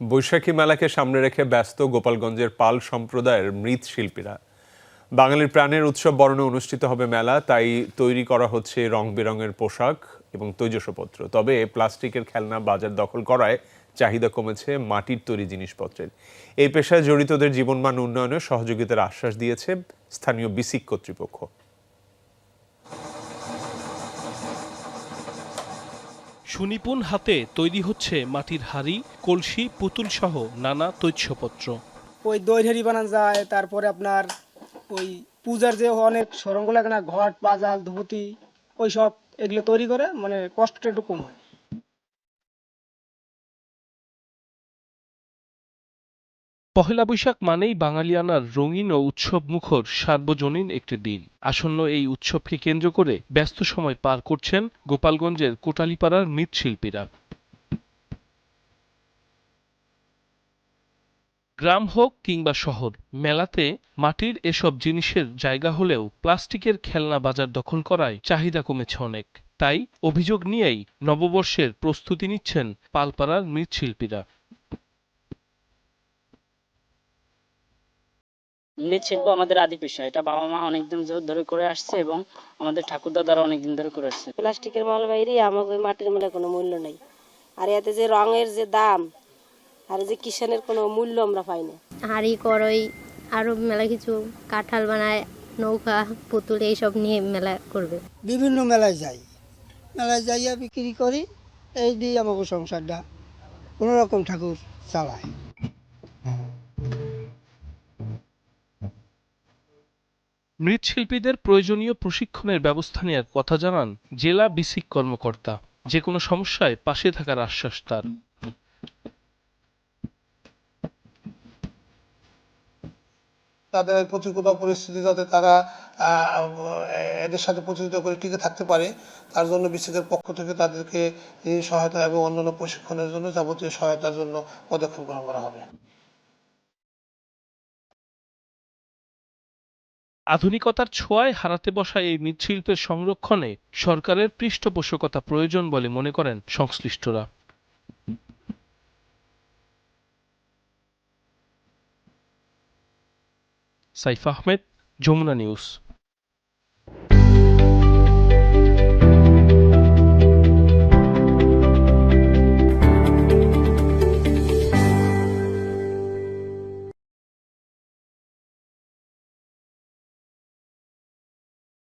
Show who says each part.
Speaker 1: বৈশাখী মেলাকে সামনে রেখে ব্যস্ত গোপালগঞ্জের পাল সম্প্রদায়ের মৃৎ শিল্পীরা। বাঙালির প্রাণের উৎসব বরণে অনুষ্ঠিত হবে মেলা, তাই তৈরি করা হচ্ছে রং বেরঙের পোশাক এবং তৈজসপত্র তবে প্লাস্টিকের খেলনা বাজার দখল করায় চাহিদা কমেছে মাটির তৈরি জিনিসপত্রের। এই পেশায় জড়িতদের জীবনমান উন্নয়নে সহযোগিতার আশ্বাস দিয়েছে স্থানীয় বিসিক কর্তৃপক্ষ।
Speaker 2: সুনিপুণ হাতে তৈরি হচ্ছে মাটির হাড়ি, কলসি পুতুল সহ নানা তৈজপত্র।
Speaker 3: ওই দই হাড়ি বানানো যায়, তারপরে আপনার ওই পূজার যে অনেক সরঙ্গ লাগে না ঘট, পাজাল, ধুতি ওই সব এগুলো তৈরি করে মানে কষ্টটা একটু কম হয়।
Speaker 2: পহেলা বৈশাখ মানেই বাঙালিয়ানার রঙিন ও উৎসব মুখর সার্বজনীন একটি দিন। আসন্ন এই উৎসবকে কেন্দ্র করে ব্যস্ত সময় পার করছেন গোপালগঞ্জের কোটালীপাড়ার মৃৎশিল্পীরা। গ্রাম হোক কিংবা শহর, মেলাতে মাটির এসব জিনিসের জায়গা হলেও প্লাস্টিকের খেলনা বাজার দখল করায় চাহিদা কমেছে অনেক। তাই অভিযোগ নিয়েই নববর্ষের প্রস্তুতি নিচ্ছেন পালপাড়ার মৃৎশিল্পীরা।
Speaker 4: মৃৎশিল্প আমাদের আদি পেশা এটা বাবা মা অনেকদিন ধরে করে আসছে এবং আমাদের ঠাকুর দাদারা অনেকদিন ধরে করে আসছে।
Speaker 5: প্লাস্টিকের মাল বাইরে আমাকে মাটির মালে কোনো মূল্য নেই। আর এতে যে রঙের যে দাম আর যে কিষানের কোনো মূল্য আমরা পাই না।
Speaker 6: হাঁড়ি করই আরও মেলা কিছু কাঁঠাল বানায় নৌকা পুতুল এইসব নিয়ে মেলা করবে।
Speaker 7: বিভিন্ন মেলায় যাই। মেলায় যাইয়া বিক্রি করি এই দিয়ে আমাকে সংসারটা কোনো রকম ঠাকুর চালায়।
Speaker 2: মৃৎশিল্পীদের প্রয়োজনীয় প্রশিক্ষণের ব্যবস্থা নেওয়ার কথা জানান জেলা বিসিক কর্মকর্তা। যে কোনো সমস্যায় পাশে থাকার আশ্বাস তার।
Speaker 8: তাদের প্রতিকূল পরিস্থিতি যাতে তারা এদের সাথে প্রতিযোগিতা করে টিকে থাকতে পারে, তার জন্য বিসিকের পক্ষ থেকে তাদেরকে সহায়তা এবং অন্যান্য প্রশিক্ষণের জন্য যাবতীয় সহায়তার জন্য পদক্ষেপ গ্রহণ করা হবে।
Speaker 2: আধুনিকতার ছোঁয়ায় হারাতে বসা এই মৃৎশিল্পের সংরক্ষণে সরকারের পৃষ্ঠপোষকতা প্রয়োজন বলে মনে করেন সংশ্লিষ্টরা। সাইফ আহমেদ, যমুনা নিউজ।